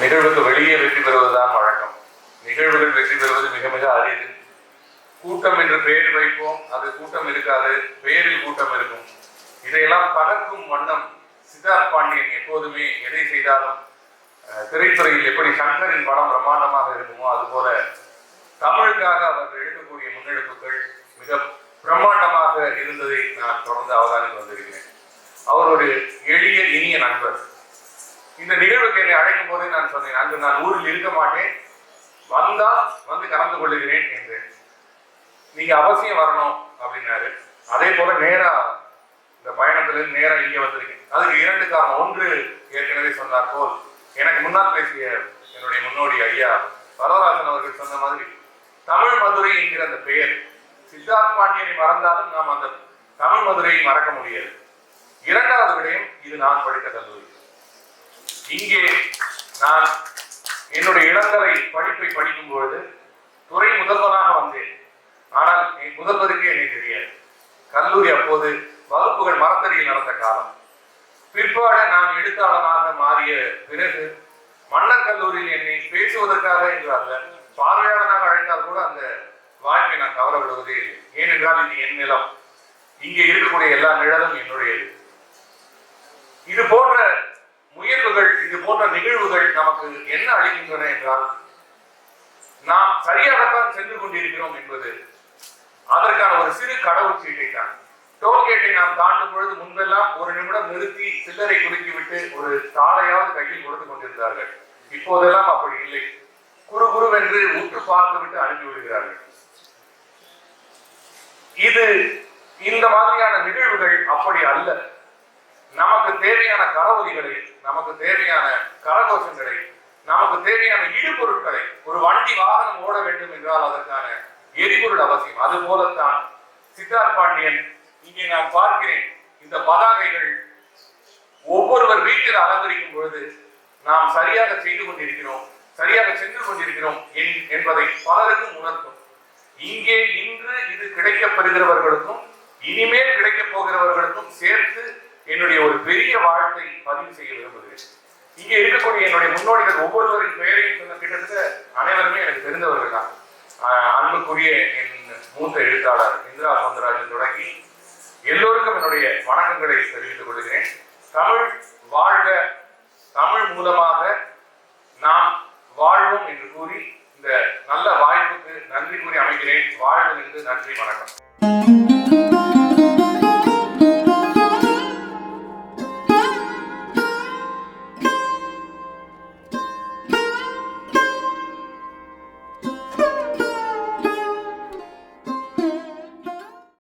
நிகழ்வுக்கு வெளியே வெற்றி பெறுவதுதான் வழக்கம். நிகழ்வுகள் வெற்றி பெறுவது மிக மிக அரிது. கூட்டம் என்று பெயர் வைப்போம். அது கூட்டம் இருக்காது. பெயரில் கூட்டம் இருக்கும். இதையெல்லாம் பறக்கும் வண்ணம் சித்தார்த் பாண்டியன் எப்போதுமே எதை செய்தாலும் திரைத்துறையில் எப்படி சங்கரின் படம் பிரம்மாண்டமாக இருக்குமோ அதுபோல தமிழுக்காக அவர் எழுதக்கூடிய முன்னெடுப்புகள் மிக இந்த நிகழ்வுக்கு என்னை அழைக்கும் போதே நான் சொன்னேன் அங்கு நான் ஊரில் இருக்க மாட்டேன். வந்தால் வந்து கலந்து கொள்ளுகிறேன் என்றேன் நீங்க அவசியம் வரணும் அப்படின்னாரு. அதே போல நேரா இந்த பயணத்திலிருந்து நேரா இங்க வந்திருக்கேன். அதுக்கு இரண்டு காரணம். ஒன்று ஏற்கனவே சொன்னார் போல் எனக்கு முன்னால் பேசிய என்னுடைய முன்னோடி ஐயா வரதராஜன் அவர்கள் சொன்ன மாதிரி தமிழ் மதுரை என்கிற அந்த பெயர். சித்தார்த் பாண்டியனை மறந்தாலும் நாம் அந்த தமிழ் மதுரையை மறக்க முடியாது. இரண்டாவது விடயம் இது நான் படித்த கல்லூரி. இங்கே நான் என்னுடைய இளங்கலை படிப்பை படிக்கும் பொழுது துறை முதல்வனாக வந்தேன். ஆனால் என் முதல்வருக்கு என்னை தெரியாது. கல்லூரி அப்போது வகுப்புகள் மரத்தடியில் நடந்த காலம். பிற்பாடு நான் எழுத்தாளனாக மாறிய பிறகு மன்னர் கல்லூரியில் என்னை பேசுவதற்காக என்று அல்ல பார்வையாளனாக அழைத்தால் கூட அந்த வாய்ப்பை நான் தவற விடுவதே இல்லை. ஏனென்றால் இது என் நிலம். இங்கே இருக்கக்கூடிய எல்லா நிழலும் என்னுடையது. இது போன்ற முயல்வுகள் இது போன்ற நிகழ்வுகள் நமக்கு என்ன அளிக்கின்றன என்றால் நாம் சரியாகத்தான் சென்று கொண்டிருக்கிறோம் என்பது. அதற்கான ஒரு சிறு கடவுச்சீட்டை தான். டோல்கேட்டை நாம் தாண்டும் பொழுது முன்பெல்லாம் ஒரு நிமிடம் நிறுத்தி சில்லறை குலுக்கிவிட்டு ஒரு தாளையாவது கையில் கொடுத்து கொண்டிருந்தார்கள். இப்போதெல்லாம் அப்படி இல்லை. குறு குருவென்று உற்று பார்த்து விட்டு அனுப்பி விடுகிறார்கள். இது இந்த மாதிரியான நிகழ்வுகள் அப்படி அல்ல. தேவையான கரவொலிகளை நமக்கு தேவையான கரகோஷங்களை நமக்கு தேவையான இடுபொருட்களை ஒரு வண்டி வாகனம் ஓட வேண்டும் என்றால் அதற்கான எரிபொருள் அவசியம். அது போலத்தான் சித்தார்த் பாண்டியன் இங்கே நான் பார்க்கிறேன் இந்த பதாகைகள் ஒவ்வொருவர் வீட்டில் அலங்கரிக்கும் பொழுது நாம் சரியாக செய்து கொண்டிருக்கிறோம் சரியாக சென்று கொண்டிருக்கிறோம் என்- என்பதை பலருக்கும் உணர்த்தும். இங்கே இன்று இது கிடைக்கப் பெறுகிறவர்களுக்கும் இனிமேல் கிடைக்கப் போகிறவர்களுக்கும் சேர்த்து என்னுடைய ஒரு பெரிய வாழ்த்தை பதிவு செய்ய விரும்புகிறேன். இங்கே இருக்கக்கூடிய என்னுடைய முன்னோடிகள் ஒவ்வொருவரின் பெயரையும் சொன்ன கிட்டத்தட்ட அனைவருமே எனக்கு தெரிந்தவர்கள் தான். அன்புக்குரிய என் மூத்த எழுத்தாளர் இந்திரா சவுந்தரராஜன் தொடங்கி எல்லோருக்கும் என்னுடைய வணக்கங்களை தெரிவித்துக் கொள்கிறேன். தமிழ் வாழ்க தமிழ் மூலமாக நாம் வாழ்வோம் என்று கூறி இந்த நல்ல வாய்ப்புக்கு நன்றி கூறி அமைகிறேன் வாழ்வு என்று நன்றி வணக்கம்.